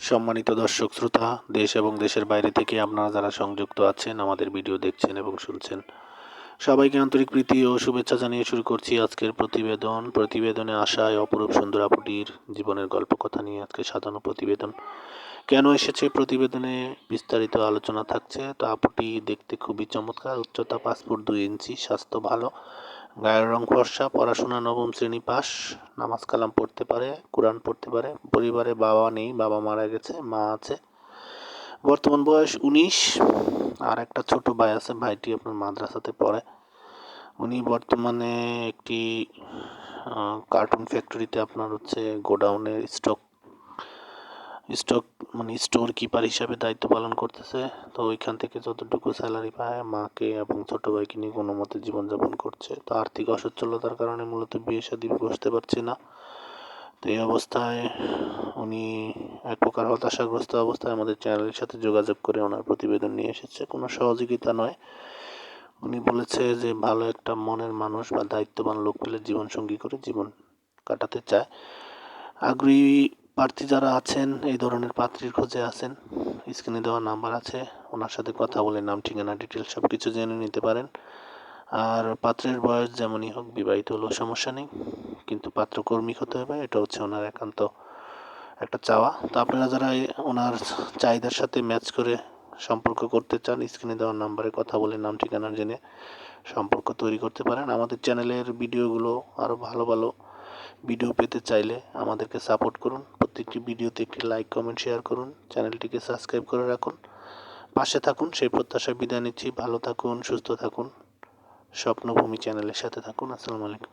সম্মানিত দর্শক, শ্রোতা, দেশ এবং দেশের বাইরে থেকে আপনারা যারা সংযুক্ত আছেন, আমাদের ভিডিও দেখছেন এবং শুনছেন, সবাইকে আন্তরিক প্রীতি ও শুভেচ্ছা জানিয়ে শুরু করছি আজকের প্রতিবেদন। প্রতিবেদনে আশায় অপরূপ সুন্দর আপুটির জীবনের গল্প কথা নিয়ে আজকে সাজানো প্রতিবেদন। কেন এসেছে প্রতিবেদনে? বিস্তারিত আলোচনা থাকছে। তো আপুটি দেখতে খুবই চমৎকার। উচ্চতা ফুট দুই ইঞ্চি, স্বাস্থ্য ভালো। গায়ের রং ফর্সা, পড়াশোনা নবম শ্রেণি পাস, নামাজ কালাম পড়তে পারে, কোরআন পড়তে পারে, পরিবারে বাবা নেই, বাবা মারা গেছে, মা আছে। বর্তমান বয়স উনিশ, আর একটা ছোট ভাই আছে, ভাইটি আপনার মাদ্রাসাতে পড়ে। উনি বর্তমানে একটি কার্টুন ফ্যাক্টরিতে আপনার হচ্ছে গোডাউনের স্টক স্টক মানে স্টোর কিপার হিসাবে দায়িত্ব পালন করতেছে। তো ওইখান থেকে যতটুকু স্যালারি পায় মাকে এবং ছোট ভাইকে নিয়ে কোনো মতে জীবনযাপন করছে। তো আর্থিক অসচ্ছলতার কারণে মূলত বিয়ে শাদী বসতে পারছে না। তো এই অবস্থায় উনি এক প্রকার হতাশাগ্রস্ত অবস্থায় আমাদের চ্যানেলের সাথে যোগাযোগ করে ওনার প্রতিবেদন নিয়ে এসেছে। কোনো সহযোগিতা নয়। উনি বলেছে যে ভালো একটা মনের মানুষ বা দায়িত্ববান লোক পেলে জীবনসঙ্গী করে জীবন কাটাতে চায়। আগ্রহী প্রার্থী যারা আছেন, এই ধরনের পাত্রীর খোঁজে আছেন স্ক্রিনে দেওয়া নাম্বার আছে, ওনার সাথে কথা বলে নাম, ঠিকানা ডিটেলস সব কিছু জেনে নিতে পারেন। আর পাত্রের বয়স যেমনই হোক, বিবাহিত হলেও সমস্যা নেই, কিন্তু পাত্র কর্মিক হতে হবে, এটা হচ্ছে ওনার একান্ত একটা চাওয়া। তো আপনারা যারা ওনার চাহিদার সাথে ম্যাচ করে সম্পর্ক করতে চান স্ক্রিনে দেওয়ার নাম্বারে কথা বলে নাম, ঠিকানা জেনে সম্পর্ক তৈরি করতে পারেন। আমাদের চ্যানেলের ভিডিওগুলো আরও ভালো ভালো ভিডিও পেতে চাইলে আমাদেরকে সাপোর্ট করুন। প্রত্যেকটি ভিডিওতে একটি লাইক কমেন্ট শেয়ার করুন। চ্যানেলটিকে সাবস্ক্রাইব করে রাখুন। পাশে থাকুন, সেই প্রত্যাশা বিদায় নিচ্ছি। ভালো থাকুন, সুস্থ থাকুন। স্বপ্নভূমি চ্যানেলের সাথে থাকুন। আসসালামু আলাইকুম।